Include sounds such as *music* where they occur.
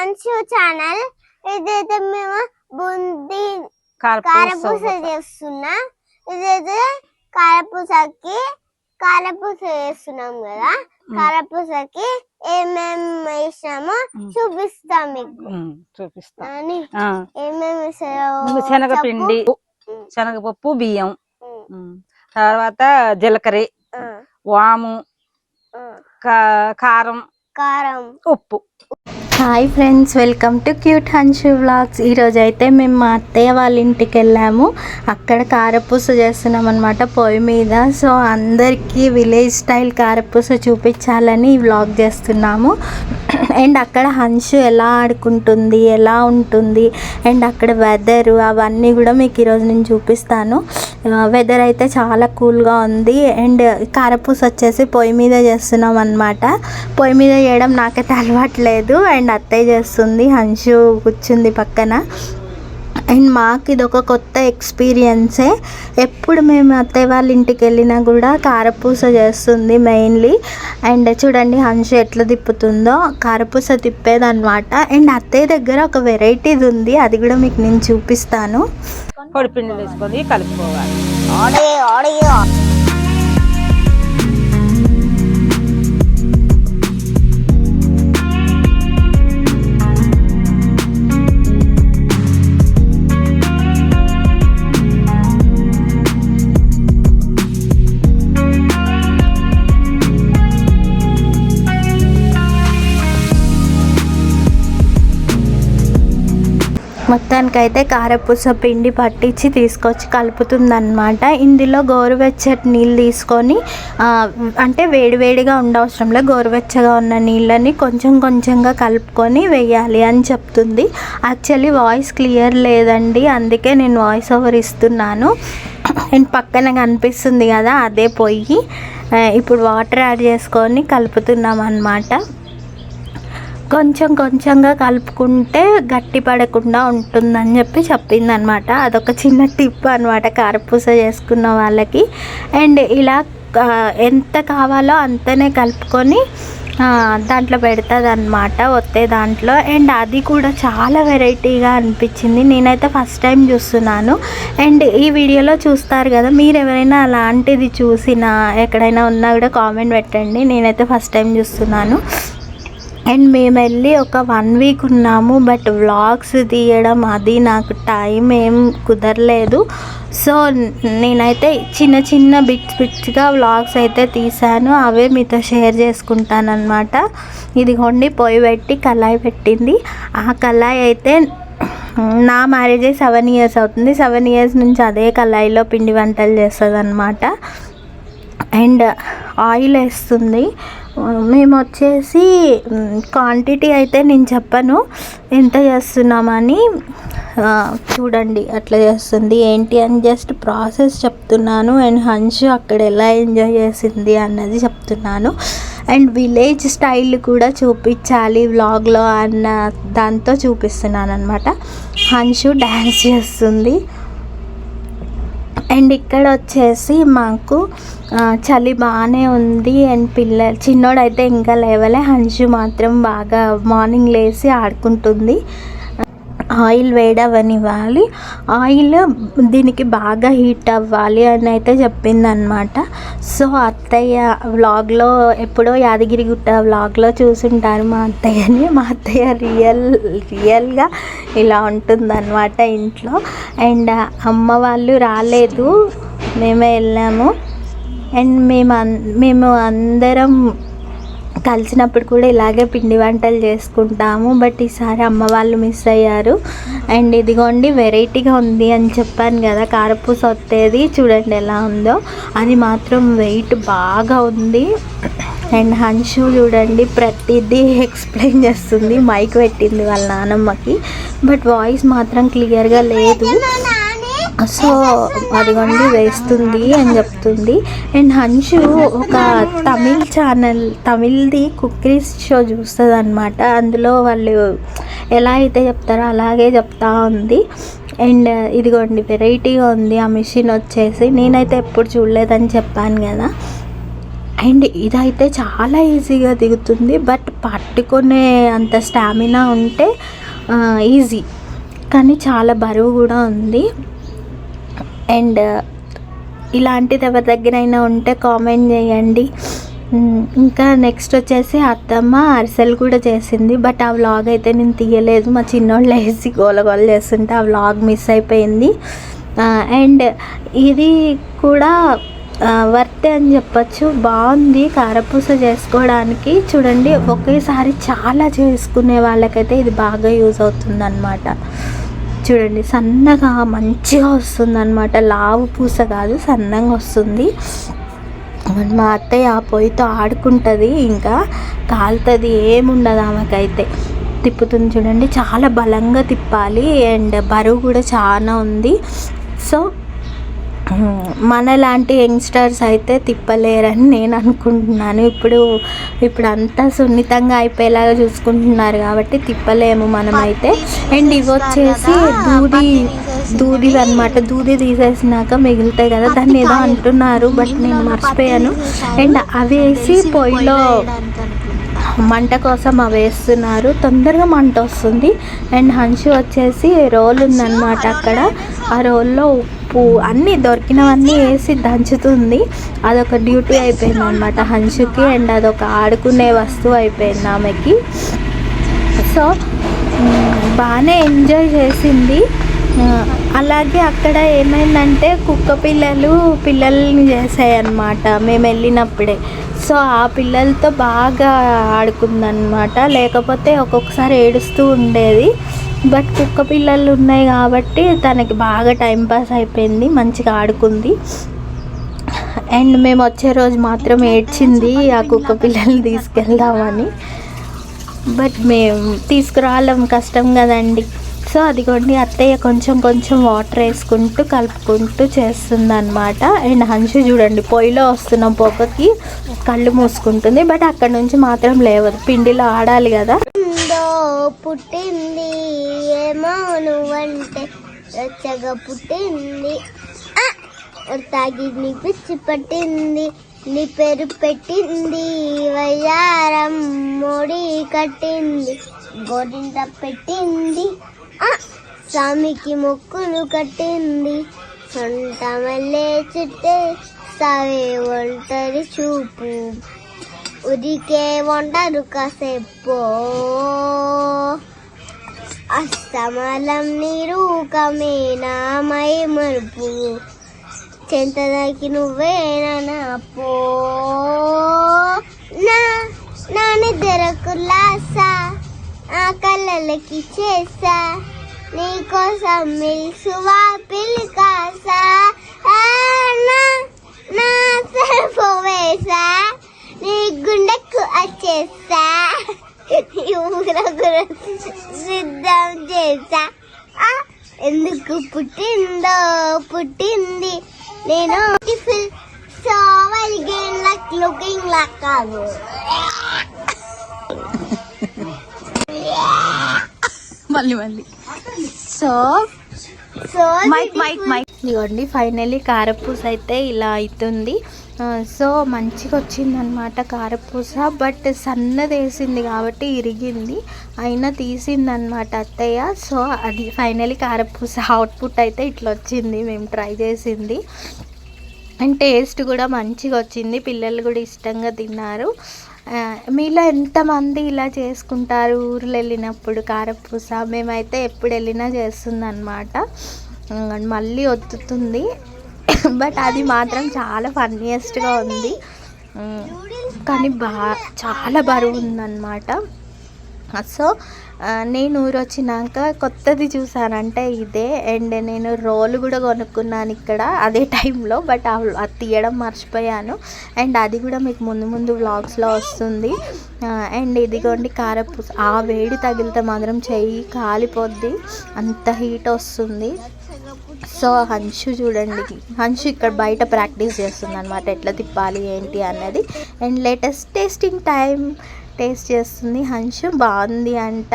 Hanshu channel ఇదైతే మేము బూందీ కారపూస చేస్తున్నా. ఇదైతే కారపూసకి కారపూస చేస్తున్నాం కదా. కారపూసకి ఏమేమి వేసినామో. చూపిస్తాం మీకు. చూపిస్తా. ఏమేమి శనగపిండి. శనగపప్పు బియ్యం తర్వాత జీలకర్ర వాము కారం కారం. ఉప్పు. Hi friends welcome to cute Hanshu vlogs. ఈరోజు అయితే మేము మా అత్తయ్య వాళ్ళ ఇంటికి వెళ్ళాము. అక్కడ కారపూస చేస్తున్నాం అనమాట పొయ్యి మీద. సో అందరికీ విలేజ్ స్టైల్ కారపూస చూపించాలని ఈ వ్లాగ్ చేస్తున్నాము. అండ్ అక్కడ హన్షు ఎలా ఆడుకుంటుంది ఎలా ఉంటుంది అండ్ అక్కడ వెదర్ అవన్నీ కూడా మీకు ఈరోజు నేను చూపిస్తాను. వెదర్ అయితే చాలా కూల్గా ఉంది. అండ్ కారపూస వచ్చేసి పొయ్యి మీద చేస్తున్నాం అనమాట పొయ్యి మీద చేయడం నాకైతే అలవాట్లేదు అండ్ అత్తయ్య చేస్తుంది. హంషు కూర్చుంది పక్కన. అండ్ మాకు ఇది ఒక కొత్త ఎక్స్పీరియన్సే. ఎప్పుడు మేము అత్తయ్య వాళ్ళ ఇంటికి వెళ్ళినా కూడా కారపూస చేస్తుంది మెయిన్లీ. అండ్ చూడండి హన్షు ఎట్లా తిప్పుతుందో. కారపూస తిప్పేదన్నమాట. అండ్ అత్తయ్య దగ్గర ఒక వెరైటీది ఉంది. అది కూడా మీకు నేను చూపిస్తాను. పొడి పిండి వేసుకొని కలుపుకోవాలి. మొత్తానికైతే కారపూస పిండి పట్టించి తీసుకొచ్చి కలుపుతుందన్నమాట. ఇందులో గోరువెచ్చటి నీళ్ళు తీసుకొని అంటే వేడివేడిగా ఉండవసరంలో గోరువెచ్చగా ఉన్న నీళ్ళని కొంచెం కొంచెంగా కలుపుకొని వేయాలి అని చెప్తుంది. యాక్చువల్లీ వాయిస్ క్లియర్ లేదండి అందుకే నేను వాయిస్ ఓవర్ ఇస్తున్నాను. అండ్ పక్కన కనిపిస్తుంది కదా అదే పొయ్యి. ఇప్పుడు వాటర్ యాడ్ చేసుకొని కలుపుతున్నాం అన్నమాట కొంచెం కొంచెంగా కలుపుకుంటే గట్టి పడకుండా ఉంటుందని చెప్పి చెప్పింది అనమాట అదొక చిన్న టిప్ అనమాట కారపూస చేసుకున్న వాళ్ళకి. అండ్ ఇలా ఎంత కావాలో అంతనే కలుపుకొని దాంట్లో పెడుతుంది అనమాట ఒత్తే దాంట్లో. అండ్ అది కూడా చాలా వెరైటీగా అనిపించింది. నేనైతే ఫస్ట్ టైం చూస్తున్నాను. అండ్ ఈ వీడియోలో చూస్తారు కదా మీరు ఎవరైనా అలాంటిది చూసినా ఎక్కడైనా ఉన్నా కూడా కామెంట్ పెట్టండి. నేనైతే ఫస్ట్ టైం చూస్తున్నాను. అండ్ మేము వెళ్ళి ఒక వన్ వీక్ ఉన్నాము బట్ వ్లాగ్స్ తీయడం అది నాకు టైం ఏం కుదరలేదు. సో నేనైతే చిన్న చిన్న బిట్స్ బిట్స్గా వ్లాగ్స్ అయితే తీసాను అవే మీతో షేర్ చేసుకుంటాను ఇది ఇదిగోండి పొయ్యి పెట్టి కళాయి పెట్టింది. ఆ కళాయి అయితే నా మ్యారేజ్ సెవెన్ ఇయర్స్ అవుతుంది. సెవెన్ ఇయర్స్ నుంచి అదే కళాయిలో పిండి వంటలు చేస్తుంది అనమాట అండ్ ఆయిల్ వేస్తుంది. మేము వచ్చేసి క్వాంటిటీ అయితే నేను చెప్పను. ఎంత చేస్తున్నామని చూడండి అట్లా చేస్తుంది. ఏంటి అని జస్ట్ ప్రాసెస్ చెప్తున్నాను. అండ్ హన్షు అక్కడ ఎలా ఎంజాయ్ చేసింది అన్నది చెప్తున్నాను. అండ్ విలేజ్ స్టైల్ కూడా చూపించాలి వ్లాగ్లో అన్న దాంతో చూపిస్తున్నాను అనమాట హన్షు డ్యాన్స్ చేస్తుంది. అండ్ ఇక్కడ వచ్చేసి మాకు చలి బాగానే ఉంది అండ్ పిల్ల చిన్నోడైతే ఇంకా లేవలే. హంషు మాత్రం బాగా మార్నింగ్ లేచి ఆడుకుంటుంది. ఆయిల్ వేడవనివ్వాలి. ఆయిల్ దీనికి బాగా హీట్ అవ్వాలి అని అయితే చెప్పిందనమాట సో అత్తయ్య వ్లాగ్లో ఎప్పుడో యాదగిరిగుట్ట వ్లాగ్లో చూసుంటారు మా అత్తయ్యని. మా అత్తయ్య రియల్ రియల్గా ఇలా ఉంటుందన్నమాట ఇంట్లో. అండ్ అమ్మ వాళ్ళు రాలేదు. మేమే వెళ్ళాము. అండ్ మేము మేము అందరం కలిసినప్పుడు కూడా ఇలాగే పిండి వంటలు చేసుకుంటాము. బట్ ఈసారి అమ్మ వాళ్ళు మిస్ అయ్యారు. అండ్ ఇదిగోండి వెరైటీగా ఉంది అని చెప్పాను కదా కారపూస వత్తేది చూడండి ఎలా ఉందో. అది మాత్రం వెయిట్ బాగా ఉంది. అండ్ హన్షు చూడండి ప్రతిదీ ఎక్స్ప్లెయిన్ చేస్తుంది. మైక్ పెట్టింది వాళ్ళ నానమ్మకి. బట్ వాయిస్ మాత్రం క్లియర్గా లేదు. సో అదిగోండి వేస్తుంది అని చెప్తుంది. అండ్ హన్షు ఒక తమిళ్ ఛానల్ తమిళ్ది కుక్రీస్ షో చూస్తుంది అనమాట అందులో వాళ్ళు ఎలా అయితే చెప్తారో అలాగే చెప్తా ఉంది. అండ్ ఇదిగోండి వెరైటీగా ఉంది. ఆ మిషన్ వచ్చేసి నేనైతే ఎప్పుడు చూడలేదని చెప్పాను కదా. అండ్ ఇదైతే చాలా ఈజీగా దిగుతుంది. బట్ పట్టుకునే అంత స్టామినా ఉంటే ఈజీ. కానీ చాలా బరువు కూడా ఉంది. అండ్ ఇలాంటిది ఎవరి దగ్గరైనా ఉంటే కామెంట్ చేయండి. ఇంకా నెక్స్ట్ వచ్చేసి అత్తమ్మ అరిసెలు కూడా చేసింది బట్ ఆ వ్లాగ్ అయితే నేను తీయలేదు. మా చిన్నోళ్ళు వేసి గోల గోల చేస్తుంటే ఆ వ్లాగ్ మిస్ అయిపోయింది. అండ్ ఇది కూడా వర్తే అని చెప్పచ్చు. బాగుంది కారపూస చేసుకోవడానికి. చూడండి ఒకేసారి చాలా చేసుకునే వాళ్ళకైతే ఇది బాగా యూజ్ అవుతుందన్నమాట. చూడండి సన్నగా మంచిగా వస్తుంది అనమాట లావు పూస కాదు సన్నగా వస్తుంది. మా అత్తయ్య ఆ పొయ్యితో ఆడుకుంటుంది ఇంకా కాలుతుంది ఏముండదు ఆమెకైతే. తిప్పుతుంది చూడండి చాలా బలంగా తిప్పాలి. అండ్ బరువు కూడా చాలా ఉంది. సో మనలాంటి యంగ్స్టర్స్ అయితే తిప్పలేరని నేను అనుకుంటున్నాను. ఇప్పుడు ఇప్పుడు అంతా సున్నితంగా అయిపోయేలాగా చూసుకుంటున్నారు కాబట్టి తిప్పలేము మనమైతే. అండ్ ఇవి వచ్చేసి దూది దూది అనమాట దూది తీసేసినాక మిగులుతాయి కదా దాన్ని ఏదో అంటున్నారు బట్ నేను మర్చిపోయాను. అండ్ అవి వేసి పొయ్యిలో మంట కోసం అవి వేస్తున్నారు. తొందరగా మంట వస్తుంది. అండ్ హన్షి వచ్చేసి రోల్ ఉందన్నమాట అక్కడ. ఆ రోల్లో ఉప్పు అన్నీ దొరికినవన్నీ వేసి దంచుతుంది. అదొక డ్యూటీ అయిపోయింది అనమాట హంచుకి అండ్ అదొక ఆడుకునే వస్తువు అయిపోయింది ఆమెకి. సో బాగానే ఎంజాయ్ చేసింది. అలాగే అక్కడ ఏమైందంటే కుక్క పిల్లలు పిల్లల్ని చేసాయి అన్నమాట మేము వెళ్ళినప్పుడే. సో ఆ పిల్లలతో బాగా ఆడుకుందనమాట లేకపోతే ఒక్కొక్కసారి ఏడుస్తూ ఉండేది. బట్ కుక్క పిల్లలు ఉన్నాయి కాబట్టి తనకి బాగా టైంపాస్ అయిపోయింది మంచిగా ఆడుకుంది. అండ్ మేము వచ్చే రోజు మాత్రం ఏడ్చింది ఆ కుక్క పిల్లల్ని తీసుకెళ్దామని. బట్ మేము తీసుకురావడం కష్టం కదండి. సో అదిగోండి అత్తయ్య కొంచెం కొంచెం వాటర్ వేసుకుంటూ కలుపుకుంటూ చేస్తుంది అనమాట అండ్ హన్షు చూడండి పొయ్యిలో వస్తున్న పొగకి కళ్ళు మూసుకుంటుంది. బట్ అక్కడ నుంచి మాత్రం లేవదు పిండిలో ఆడాలి కదా. పుట్టింది ఏమో నువ్వంటే రచ్చగా పుట్టింది ఆ! తాగి నీ పిచ్చి పట్టింది నీ పేరు పెట్టింది వయ్యారం మోడి కట్టింది గోరింట పెట్టింది ఆ! స్వామికి మొక్కులు కట్టింది సొంత మళ్ళీ చుట్టే సవే ఒంటరి చూపు ఉదికే వంటరు కాసేపు. అస్తమలం నిరూకమేనా మై మరుపు. చెంతదకి నువ్వేనా పో. నా నా నిద్రకు లాసా ఆ కళ్ళకి చేసా. నీకోసం మిల్సువా పిల్లి కాసా నా నా సెల్ఫ్ వేసా. నీ గుండెకు వచ్చేసా? సిద్ధం చేసా. ఎందుకు పుట్టిందో పుట్టింది. నేను సో లైక్ లుకింగ్ లైక్ కాదు మళ్ళీ మళ్ళీ. సో మైక్ మైక్ మైక్ ఇదిగోండి ఫైనల్లీ కారపూస అయితే ఇలా అవుతుంది సో మంచిగా వచ్చిందనమాట కారపూస బట్ సన్నది వేసింది కాబట్టి ఇరిగింది. అయినా తీసిందనమాట అత్తయ్య. సో అది ఫైనలీ కారపూస అవుట్పుట్ అయితే ఇట్లా వచ్చింది. మేము ట్రై చేసింది. అండ్ టేస్ట్ కూడా మంచిగా వచ్చింది. పిల్లలు కూడా ఇష్టంగా తిన్నారు. మీలో ఎంతమంది ఇలా చేసుకుంటారు? ఊర్లు వెళ్ళినప్పుడు కారపూస మేమైతే ఎప్పుడు వెళ్ళినా చేస్తుంది అనమాట మళ్ళీ ఒత్తుతుంది. *coughs* బట్ అది మాత్రం చాలా ఫన్నీయెస్ట్గా ఉంది. కానీ బా చాలా బరువు ఉందన్నమాట. సో నేను ఊరు వచ్చినాక కొత్తది చూసానంటే ఇదే. అండ్ నేను రోలు కూడా కొనుక్కున్నాను ఇక్కడ అదే టైంలో బట్ అది తీయడం మర్చిపోయాను. అండ్ అది కూడా మీకు ముందు ముందు వ్లాగ్స్లో వస్తుంది. అండ్ ఇదిగోండి కారపూస ఆ వేడి తగిలితే మాత్రం చెయ్యి కాలిపోద్ది. అంత హీట్ వస్తుంది. సో హంషు చూడండి. హంషు ఇక్కడ బయట ప్రాక్టీస్ చేస్తుంది అనమాట ఎట్లా తిప్పాలి ఏంటి అన్నది. And latest tasting time taste చేస్తుంది. హన్షు బాగుంది అంట.